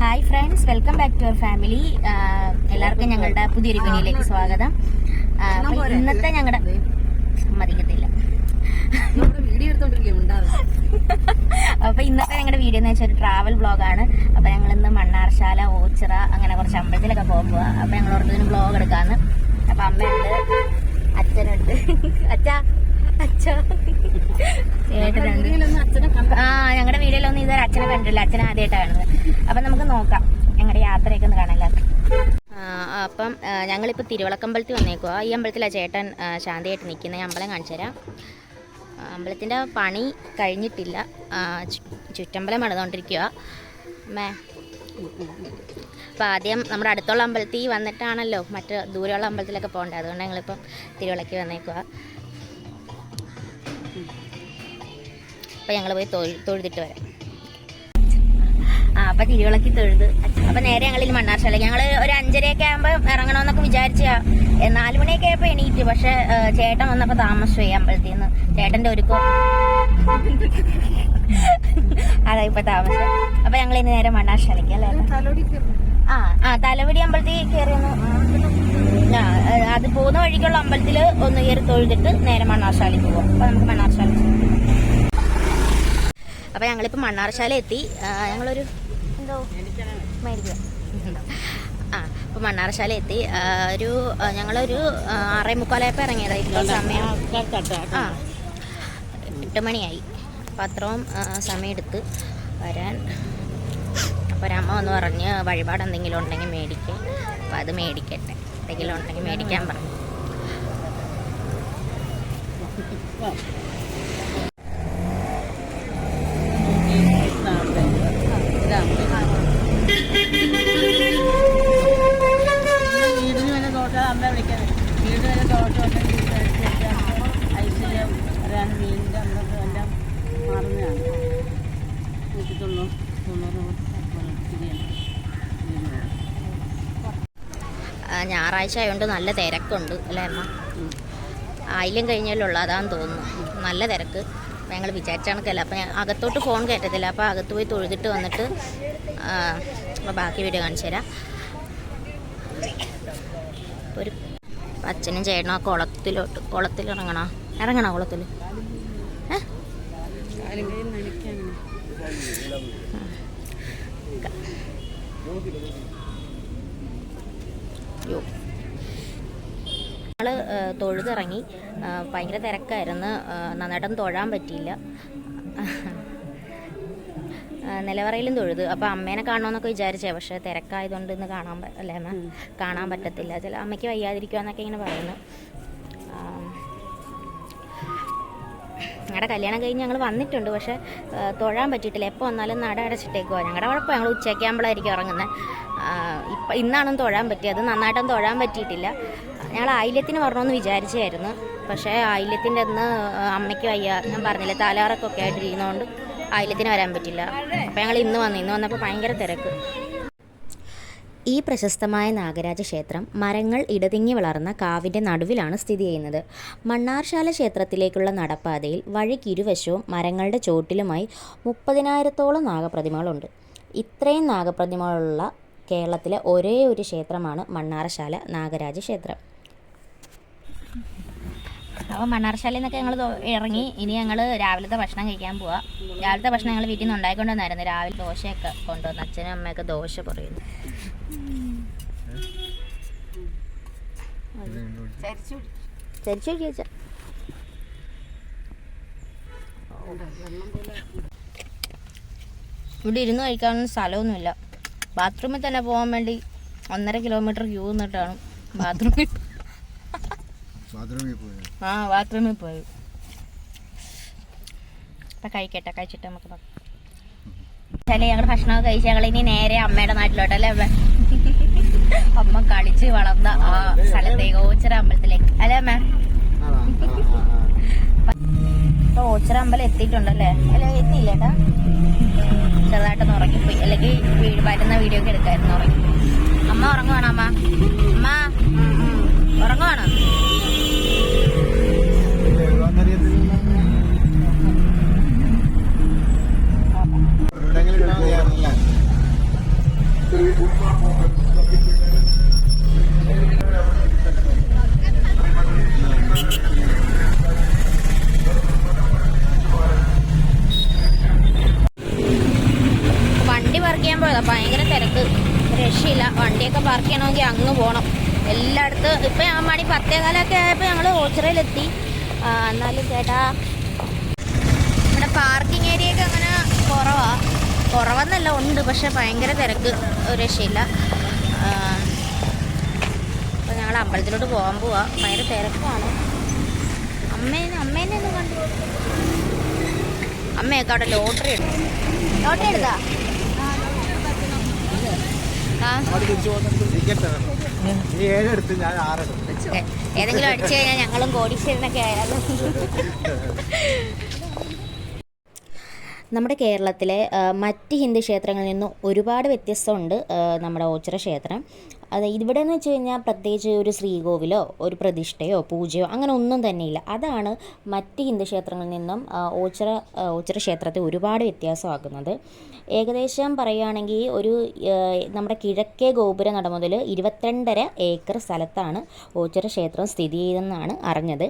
Hi friends welcome back to our family എല്ലാവർക്കും ഞങ്ങളുടെ പുതിയൊരു വീഡിയോയിലേക്ക് സ്വാഗതം. ഇന്നത്തെ ഞങ്ങളുടെ സമ്മതിക്കത്തില്ല. അപ്പൊ ഇന്നത്തെ ഞങ്ങളുടെ വീഡിയോ എന്ന് വെച്ചാൽ ഒരു ട്രാവൽ ബ്ലോഗാണ് അപ്പൊ ഞങ്ങൾ ഇന്ന് മണ്ണാർശാല ഓച്ചിറ അങ്ങനെ കുറച്ച് അമ്പലത്തിലൊക്കെ പോകുക അപ്പൊ ഞങ്ങൾ ഓർത്തതിന് ബ്ലോഗ് എടുക്കാന്ന്. അപ്പൊ അമ്മയുണ്ട് അച്ഛനുണ്ട്. അച്ഛാ അച്ഛാ. ആ ഞങ്ങളുടെ വീഡിയോയിലൊന്നും ഇതുവരെ അച്ഛനെ കണ്ടിട്ടില്ല. അച്ഛനെ ആദ്യമായിട്ടാണ് കാണുന്നത്. അപ്പം നമുക്ക് നോക്കാം ഞങ്ങളുടെ യാത്രയൊക്കെ ഒന്ന് കാണാൻ അപ്പം ഞങ്ങളിപ്പോൾ തിരുവിളക്കമ്പലത്തിൽ വന്നേക്കുക ഈ അമ്പലത്തിലാണ് ചേട്ടൻ ശാന്തിയായിട്ട് നിൽക്കുന്നത് അമ്പലം കാണിച്ചു തരാം. അമ്പലത്തിന്റെ പണി കഴിഞ്ഞിട്ടില്ല. ചുറ്റമ്പലം പണിതുകൊണ്ടിരിക്കുക മേ അപ്പം ആദ്യം നമ്മുടെ അടുത്തുള്ള അമ്പലത്തിൽ വന്നിട്ടാണല്ലോ മറ്റ് ദൂരെയുള്ള അമ്പലത്തിലൊക്കെ പോകേണ്ടത് അതുകൊണ്ട് ഞങ്ങളിപ്പം തിരുവളക്കി വന്നേക്കുക അപ്പം ഞങ്ങൾ പോയി തൊഴു തൊഴുതിട്ട് വരാം. അപ്പൊ തിരുവിളക്കി തൊഴുത് അപ്പൊ നേരെ ഞങ്ങളിൽ മണ്ണാർശാല ഞങ്ങൾ ഒരു അഞ്ചരയൊക്കെ ആകുമ്പോൾ ഇറങ്ങണമെന്നൊക്കെ വിചാരിച്ച നാലു മണിയൊക്കെ ആയപ്പോ എണീറ്റ്. പക്ഷെ ചേട്ടൻ വന്നപ്പോ താമസിച്ചു അമ്പലത്തിൽ നിന്ന് ചേട്ടന്റെ ഒരുക്കം. അതാ ഇപ്പൊ താമസം. അപ്പൊ ഞങ്ങൾ ഇനി നേരെ മണ്ണാർശാലയ്ക്ക് അല്ലേ? ആ ആ തലവടി അമ്പലത്തിൽ കയറി അത് പോകുന്ന വഴിക്കുള്ള അമ്പലത്തിൽ ഒന്ന് കയറി തൊഴുതിട്ട് നേരെ മണ്ണാർശാലയ്ക്ക് പോകും അപ്പൊ നമുക്ക് മണ്ണാർശാല. അപ്പൊ ഞങ്ങളിപ്പോ മണ്ണാർശാല എത്തി. ഞങ്ങളൊരു എന്തോ? മേടിക്കുക ആ അപ്പോൾ മണ്ണാറശാല എത്തി. ഒരു ഞങ്ങളൊരു ആറേ മുക്കാലായപ്പോൾ ഇറങ്ങിയതായിരുന്നു സമയം. ആ എട്ട് മണിയായി. അപ്പം അത്രയും സമയം സമയമെടുത്ത് വരാൻ. അപ്പോൾ ഒരമ്മ വന്ന് പറഞ്ഞ് വഴിപാട് എന്തെങ്കിലും ഉണ്ടെങ്കിൽ മേടിക്കാൻ അപ്പോൾ അത് മേടിക്കട്ടെ. എന്തെങ്കിലും ഉണ്ടെങ്കിൽ മേടിക്കാൻ പറഞ്ഞു വീടിന് വരെ ദോഷം അമ്മ വിളിക്കുന്നത് വീട് വരെ ദോഷം ഉണ്ടെങ്കിൽ ഐശ്വര്യം വരാൻ വീടിന്റെ അമ്പലം എല്ലാം മാറുന്നതാണ് നൂറ്റി തൊണ്ണൂറ് തൊണ്ണൂറ് ശരിയാണ് ആ, ഞായറാഴ്ച ആയതുകൊണ്ട് നല്ല തിരക്കുണ്ട് അല്ലേ അമ്മ? ആയില്യം കഴിഞ്ഞാലുള്ള അതാന്ന് തോന്നുന്നു. നല്ല തിരക്ക്. ഞങ്ങൾ വിചാരിച്ച അപ്പം ഞാൻ അകത്തോട്ട് ഫോൺ കയറ്റത്തില്ല അപ്പോൾ അകത്ത് പോയി തൊഴുതിട്ട് വന്നിട്ട് ബാക്കി വീഡിയോ കാണിച്ചു തരാം. ഒരു അച്ഛനും ചേട്ടനും ആ കുളത്തിലോട്ട് കുളത്തിൽ ഇറങ്ങണോ ഇറങ്ങണോ കുളത്തിൽ ഏ ഞങ്ങൾ തൊഴുതിറങ്ങി. ഭയങ്കര തിരക്കായിരുന്നു. നന്നായിട്ടൊന്നും തൊഴാൻ പറ്റിയില്ല. നിലവറയിലും തൊഴുത്. അപ്പോൾ അമ്മേനെ കാണണമെന്നൊക്കെ വിചാരിച്ചേ. പക്ഷേ തിരക്കായതുകൊണ്ട് ഇന്ന് കാണാൻ അല്ലേ അമ്മ? കാണാൻ പറ്റത്തില്ല. ചില അമ്മയ്ക്ക് വയ്യാതിരിക്കുവാന്നൊക്കെ ഇങ്ങനെ പറയുന്നു. ഞങ്ങളുടെ കല്യാണം കഴിഞ്ഞ് ഞങ്ങൾ വന്നിട്ടുണ്ട്. പക്ഷേ തൊഴാൻ പറ്റിയിട്ടില്ല. എപ്പോൾ വന്നാലും നട അടച്ചിട്ടേക്കുവാ. ഞങ്ങളുടെ കുഴപ്പം ഞങ്ങൾ ഉച്ചയ്ക്കാകുമ്പോഴായിരിക്കും ഇറങ്ങുന്നത് ഇപ്പം ഇന്നാണ് തൊഴാൻ പറ്റിയത്. നന്നായിട്ടൊന്നും തൊഴാൻ പറ്റിയിട്ടില്ല. ഞങ്ങൾ ആയില്യത്തിന് വരണമെന്ന് വിചാരിച്ചായിരുന്നു. പക്ഷേ ആയില്യത്തിന്റെ അന്ന് അമ്മയ്ക്ക് വയ്യ. ഞാൻ പറഞ്ഞില്ല തലാറൊക്കെ ആയിട്ടിരിക്കുന്നതുകൊണ്ട് ആയില്യത്തിന് വരാൻ പറ്റില്ല. അപ്പോൾ ഞങ്ങൾ ഇന്ന് വന്നു. ഇന്ന് വന്നപ്പോൾ ഭയങ്കര തിരക്ക്. ഈ പ്രശസ്തമായ നാഗരാജ ക്ഷേത്രം മരങ്ങൾ ഇടതിങ്ങി വളർന്ന കാവിന്റെ നടുവിലാണ് സ്ഥിതി ചെയ്യുന്നത്. മണ്ണാർശാല ക്ഷേത്രത്തിലേക്കുള്ള നടപ്പാതയിൽ വഴിക്കിരുവശവും മരങ്ങളുടെ ചോട്ടിലുമായി മുപ്പതിനായിരത്തോളം നാഗപ്രതിമകളുണ്ട്. ഇത്രയും നാഗപ്രതിമകളുള്ള കേരളത്തിലെ ഒരേ ഒരു ക്ഷേത്രമാണ് മണ്ണാറശാല നാഗരാജ ക്ഷേത്രം. അപ്പോൾ മണ്ണാർശാലയിൽ നിന്നൊക്കെ ഞങ്ങൾ ഇറങ്ങി. ഇനി ഞങ്ങൾ രാവിലത്തെ ഭക്ഷണം കഴിക്കാൻ പോവാം. രാവിലത്തെ ഭക്ഷണം ഞങ്ങൾ വീട്ടിൽ നിന്ന് ഉണ്ടായിക്കൊണ്ടുവന്നായിരുന്നു. രാവിലെ ദോശയൊക്കെ കൊണ്ടുവന്ന് അച്ഛനും അമ്മയൊക്കെ ദോശ പറയുന്നു. ഇവിടെ ഇരുന്ന് കഴിക്കാനൊന്നും സ്ഥലമൊന്നുമില്ല. ബാത്റൂമിൽ തന്നെ പോകാൻ വേണ്ടി ഒന്നര കിലോമീറ്റർ ക്യൂ നിന്നിട്ടാണ് ബാത്റൂമിൽ ആ ബാത്റൂമിൽ പോയി. ഇപ്പം കഴിക്കട്ടെ കഴിച്ചിട്ട് നമുക്ക് നോക്കാം. ഞങ്ങൾ ഭക്ഷണമൊക്കെ കഴിച്ച് ഞങ്ങൾ ഇനി നേരെ അമ്മയുടെ നാട്ടിലോട്ടല്ലേ അമ്മ? അമ്മ കളിച്ച് വളർന്ന ആ സ്ഥലത്തേക്ക് ഓച്ചിറ അമ്പലത്തിലേക്ക്. അല്ലേ അമ്മ? ഇപ്പൊ ഓച്ചിറ അമ്പലം എത്തിയിട്ടുണ്ടല്ലേ? അല്ല എത്തിയില്ല ഏട്ടാ ചെറുതായിട്ടൊന്ന് ഉറങ്ങിപ്പോയി. അല്ലെങ്കിൽ വീട് വരുന്ന വീഡിയോ ഒക്കെ എടുക്കായിരുന്നു ഉറങ്ങി അമ്മ ഉറങ്ങുവാണോ അമ്മ? അമ്മ? ഉറങ്ങാണ്. വണ്ടി പാർക്ക് ചെയ്യാൻ പോയതാ. ഭയങ്കര തിരക്ക്. രക്ഷയില്ല. വണ്ടിയൊക്കെ പാർക്ക് ചെയ്യണമെങ്കിൽ അങ്ങ് പോകണം എല്ലായിടത്തും ഇപ്പം ഞാൻ മണി പത്തേകാലൊക്കെ ആയപ്പോൾ ഞങ്ങൾ ഓച്ചിറയിലെത്തി. എന്നാലും ചേട്ടാ ഇവിടെ പാർക്കിംഗ് ഏരിയ ഒക്കെ അങ്ങനെ കുറവാ. കുറവെന്നല്ല ഉണ്ട് പക്ഷെ ഭയങ്കര തിരക്ക് ഒരു രക്ഷയില്ല. അപ്പോൾ ഞങ്ങൾ അമ്പലത്തിലോട്ട് പോകാൻ പോവാ. ഭയങ്കര തിരക്കാണ്. അമ്മേനെ അമ്മേനെ ഒന്ന് കണ്ടു അമ്മയൊക്കെ അവിടെ ലോട്ടറി എടുത്തു. ലോട്ടറി എടുത്താ ആ നീ ഏഴെടുത്ത് ഞാൻ ആറെടുത്തു ഏ, ഏതെങ്കിലും അടിച്ചു കഴിഞ്ഞാൽ ഞങ്ങളും കോടീശ്വരനൊക്കെ ആയാലും? നമ്മുടെ കേരളത്തിലെ മറ്റ് ഹിന്ദു ക്ഷേത്രങ്ങളിൽ നിന്നും ഒരുപാട് വ്യത്യസ്തമുണ്ട് നമ്മുടെ ഓച്ചിറ ക്ഷേത്രം. അത് ഇവിടെ എന്ന് വെച്ച് കഴിഞ്ഞാൽ പ്രത്യേകിച്ച് ഒരു ശ്രീകോവിലോ ഒരു പ്രതിഷ്ഠയോ പൂജയോ അങ്ങനെ ഒന്നും തന്നെയില്ല. അതാണ് മറ്റ് ഹിന്ദു ക്ഷേത്രങ്ങളിൽ നിന്നും ഓച്ചിറ ഓച്ചിറ ക്ഷേത്രത്തെ ഒരുപാട് വ്യത്യാസമാക്കുന്നത്. ഏകദേശം പറയുകയാണെങ്കിൽ ഒരു നമ്മുടെ കിഴക്കേ ഗോപുര നട മുതൽ ഇരുപത്തിരണ്ടര ഏക്കർ സ്ഥലത്താണ് ഓച്ചിറ ക്ഷേത്രം സ്ഥിതി ചെയ്തെന്നാണ് അറിഞ്ഞത്.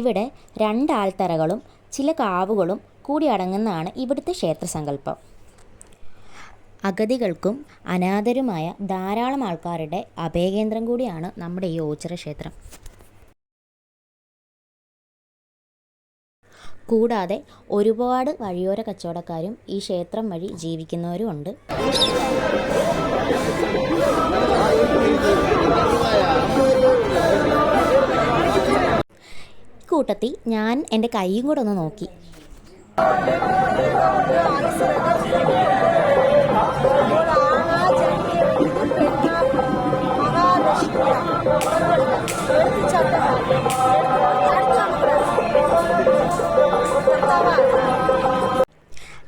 ഇവിടെ രണ്ട് ആൾത്തറകളും ചില കാവുകളും കൂടി അടങ്ങുന്നതാണ് ഇവിടുത്തെ ക്ഷേത്രസങ്കല്പം. അഗതികൾക്കും അനാഥരുമായ ധാരാളം ആൾക്കാരുടെ അഭയകേന്ദ്രം കൂടിയാണ് നമ്മുടെ ഈ ഓച്ചിറ ക്ഷേത്രം കൂടാതെ ഒരുപാട് വഴിയോര കച്ചവടക്കാരും ഈ ക്ഷേത്രം വഴി ജീവിക്കുന്നവരുമുണ്ട് കൂട്ടത്തിൽ ഞാൻ എന്റെ കൈയും കൂടെ ഒന്ന് നോക്കി.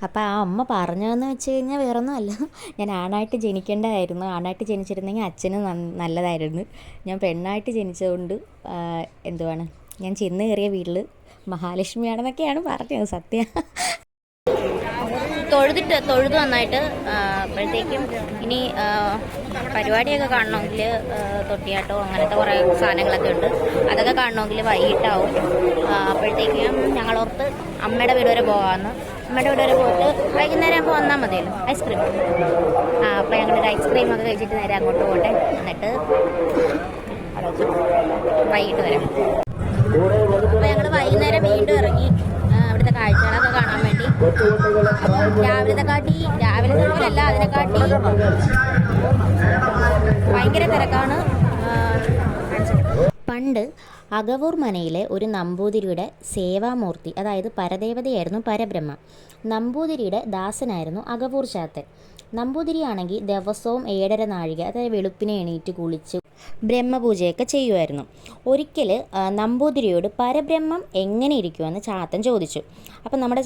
അപ്പോൾ ആ അമ്മ പറഞ്ഞതെന്ന് വെച്ച് കഴിഞ്ഞാൽ വേറൊന്നും അല്ല. ഞാൻ ആണായിട്ട് ജനിക്കേണ്ടതായിരുന്നു. ആണായിട്ട് ജനിച്ചിരുന്നെങ്കിൽ അച്ഛന് നല്ലതായിരുന്നു. ഞാൻ പെണ്ണായിട്ട് ജനിച്ചതുകൊണ്ട് എന്തുവാണ്? ഞാൻ ചെന്ന് കയറിയ വീട്ടിൽ മഹാലക്ഷ്മിയാണെന്നൊക്കെയാണ് പറഞ്ഞത് സത്യം. തൊഴുതിട്ട് തൊഴുത് നന്നായിട്ട് അപ്പോഴത്തേക്കും ഇനി പരിപാടിയൊക്കെ കാണണമെങ്കിൽ തൊട്ടിയാട്ടോ അങ്ങനത്തെ കുറേ സാധനങ്ങളൊക്കെ ഉണ്ട്. അതൊക്കെ കാണണമെങ്കിൽ വൈകിട്ടാവും. അപ്പോഴത്തേക്കും ഞങ്ങളോർത്ത് അമ്മയുടെ വീട് വരെ പോകാമെന്ന് അമ്മയുടെ വീട് വരെ പോയിട്ട് വൈകുന്നേരം ആകുമ്പോൾ വന്നാൽ മതിയല്ലോ ഐസ്ക്രീം. ആ അപ്പോൾ ഞങ്ങളൊരു ഐസ്ക്രീം ഒക്കെ കഴിച്ചിട്ട് നേരെ അങ്ങോട്ട് പോകട്ടെ എന്നിട്ട് വൈകിട്ട് വരാം. അപ്പോൾ ഞങ്ങൾ വൈകുന്നേരം വീണ്ടും രാവിലത്തെ കാട്ടി രാവിലത്തെ പോലല്ല അതിനെക്കാട്ടി ഭയങ്കര തിരക്കാണ് പണ്ട് അകവൂർ മനയിലെ ഒരു നമ്പൂതിരിയുടെ സേവാമൂർത്തി അതായത് പരദേവതയായിരുന്നു പരബ്രഹ്മ. നമ്പൂതിരിയുടെ ദാസനായിരുന്നു അകവൂർ ചാത്തൻ. നമ്പൂതിരിയാണെങ്കിൽ ദിവസവും ഏഴര നാഴിക അതായത് വെളുപ്പിനെ എണീറ്റ് കുളിച്ച് ബ്രഹ്മപൂജയൊക്കെ ചെയ്യുമായിരുന്നു. ഒരിക്കൽ നമ്പൂതിരിയോട് പരബ്രഹ്മം എങ്ങനെ ഇരിക്കുമെന്ന് ചാത്തൻ ചോദിച്ചു. അപ്പം നമ്മുടെ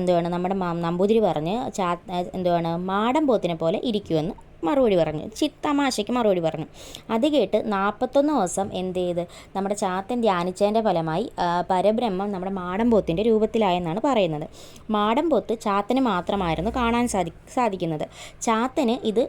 എന്തുവാണ് നമ്മുടെ നമ്പൂതിരി പറഞ്ഞ് ചാ എന്തുവാണ് മാടം പോത്തിനെ പോലെ ഇരിക്കുമെന്ന് മറുപടി പറഞ്ഞു. ചി തമാശയ്ക്ക് മറുപടി പറഞ്ഞു. അത് കേട്ട് നാൽപ്പത്തൊന്ന് ദിവസം എന്ത് ചെയ്ത്? നമ്മുടെ ചാത്തൻ ധ്യാനിച്ചതിന്റെ ഫലമായി പരബ്രഹ്മം നമ്മുടെ മാടമ്പോത്തിന്റെ രൂപത്തിലായെന്നാണ് പറയുന്നത്. മാടമ്പോത്ത് ചാത്തന് മാത്രമായിരുന്നു കാണാൻ സാധി സാധിക്കുന്നത്. ചാത്തന് ഇത്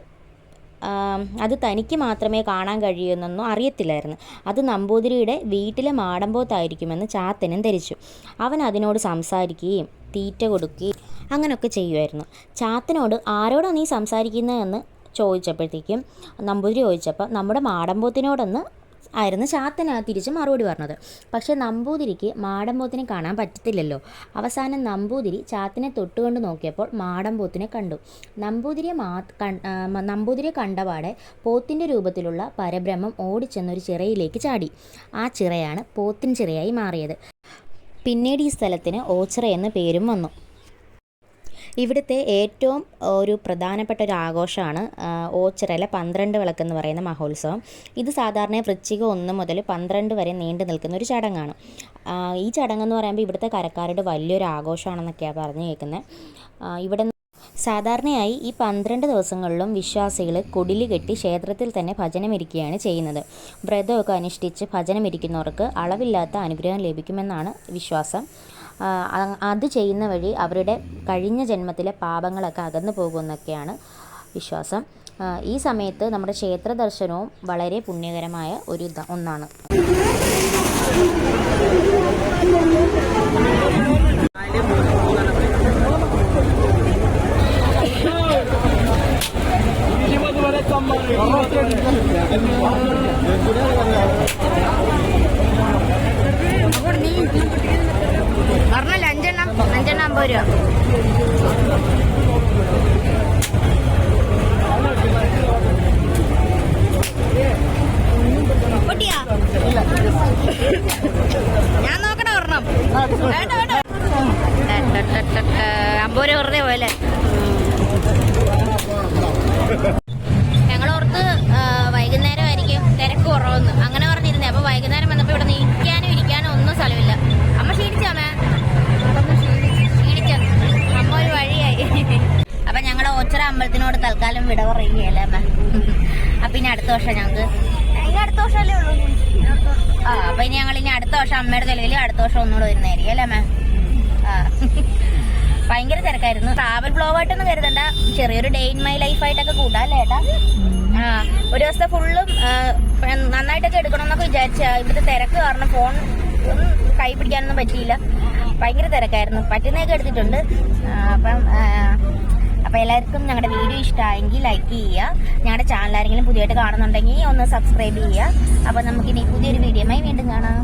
അത് തനിക്ക് മാത്രമേ കാണാൻ കഴിയുമെന്നൊന്നും അറിയത്തില്ലായിരുന്നു. അത് നമ്പൂതിരിയുടെ വീട്ടിലെ മാടമ്പോത്തായിരിക്കുമെന്ന് ചാത്തനും ധരിച്ചു. അവൻ അതിനോട് സംസാരിക്കുകയും തീറ്റ കൊടുക്കുകയും അങ്ങനെയൊക്കെ ചെയ്യുമായിരുന്നു. ചാത്തനോട് ആരോടാണ് നീ സംസാരിക്കുന്നതെന്ന് ചോദിച്ചപ്പോഴത്തേക്കും നമ്പൂതിരി ചോദിച്ചപ്പോൾ നമ്മുടെ മാടമ്പോത്തിനോടൊന്ന് ആയിരുന്നു ചാത്തന തിരിച്ച് മറുപടി പറഞ്ഞത്. പക്ഷേ നമ്പൂതിരിക്ക് മാടമ്പോത്തിനെ കാണാൻ പറ്റത്തില്ലല്ലോ. അവസാനം നമ്പൂതിരി ചാത്തിനെ തൊട്ടുകൊണ്ട് നോക്കിയപ്പോൾ മാടമ്പോത്തിനെ കണ്ടു. നമ്പൂതിരിയെ മാ നമ്പൂതിരിയെ കണ്ടപാടെ പോത്തിന്റെ രൂപത്തിലുള്ള പരബ്രഹ്മം ഓടിച്ചെന്നൊരു ചിറയിലേക്ക് ചാടി. ആ ചിറയാണ് പോത്തിൻ ചിറയായി മാറിയത്. പിന്നീട് ഈ സ്ഥലത്തിന് ഓച്ചിറ എന്ന പേരും വന്നു. ഇവിടുത്തെ ഏറ്റവും ഒരു പ്രധാനപ്പെട്ട ഒരു ആഘോഷമാണ് ഓച്ചിറയിലെ പന്ത്രണ്ട് വിളക്കെന്ന് പറയുന്ന മഹോത്സവം. ഇത് സാധാരണ വൃശ്ചിക ഒന്ന് മുതൽ പന്ത്രണ്ട് വരെ നീണ്ടു നിൽക്കുന്ന ഒരു ചടങ്ങാണ്. ഈ ചടങ്ങെന്ന് പറയുമ്പോൾ ഇവിടുത്തെ കരക്കാരുടെ വലിയൊരു ആഘോഷമാണെന്നൊക്കെയാണ് പറഞ്ഞു കേൾക്കുന്നത് ഇവിടെ സാധാരണയായി ഈ പന്ത്രണ്ട് ദിവസങ്ങളിലും വിശ്വാസികൾ കുടിലി കെട്ടി ക്ഷേത്രത്തിൽ തന്നെ ഭജനമിരിക്കുകയാണ് ചെയ്യുന്നത്. വ്രതമൊക്കെ അനുഷ്ഠിച്ച് ഭജനമിരിക്കുന്നവർക്ക് അളവില്ലാത്ത അനുഗ്രഹം ലഭിക്കുമെന്നാണ് വിശ്വാസം. അത് ചെയ്യുന്ന വഴി അവരുടെ കഴിഞ്ഞ ജന്മത്തിലെ പാപങ്ങളൊക്കെ അകന്നു പോകുമെന്നൊക്കെയാണ് വിശ്വാസം. ഈ സമയത്ത് നമ്മുടെ ക്ഷേത്ര ദർശനവും വളരെ പുണ്യകരമായ ഒരു ഒന്നാണ്. വിട പറയുകയല്ല അപ്പൊ ഇനി അടുത്ത വർഷം ഞങ്ങൾക്ക്? അടുത്ത വർഷമല്ലേ ഉള്ളൂ ആ അപ്പൊ ഇനി ഞങ്ങൾ ഇനി അടുത്ത വർഷം അമ്മയുടെ തെളിവിൽ അടുത്ത വർഷം ഒന്നുകൂടെ വരുന്നതായിരിക്കും അല്ലേ അമ്മ? ആ. ഭയങ്കര തിരക്കായിരുന്നു. ട്രാവൽ ബ്ലോഗായിട്ടൊന്നും കരുതണ്ട. ചെറിയൊരു ഡേ ഇൻ മൈ ലൈഫ് ആയിട്ടൊക്കെ കൂട്ടാം അല്ലേ ഏട്ടാ? ആ ഒരു ദിവസത്തെ ഫുള്ളും നന്നായിട്ടൊക്കെ എടുക്കണമെന്നൊക്കെ വിചാരിച്ച ഇവിടുത്തെ തിരക്ക് കാരണം ഫോൺ ഒന്നും കൈ പിടിക്കാനൊന്നും പറ്റിയില്ല. ഭയങ്കര തിരക്കായിരുന്നു. പറ്റുന്നതൊക്കെ എടുത്തിട്ടുണ്ട്. അപ്പം അപ്പൊ എല്ലാവർക്കും ഞങ്ങളുടെ വീഡിയോ ഇഷ്ടമായെങ്കിൽ ലൈക്ക് ചെയ്യുക. ഞങ്ങളുടെ ചാനൽ ആരെങ്കിലും പുതിയതായിട്ട് കാണുന്നുണ്ടെങ്കിൽ ഒന്ന് സബ്സ്ക്രൈബ് ചെയ്യുക. അപ്പൊ നമുക്കിനി പുതിയൊരു വീഡിയോയുമായി വീണ്ടും കാണാം.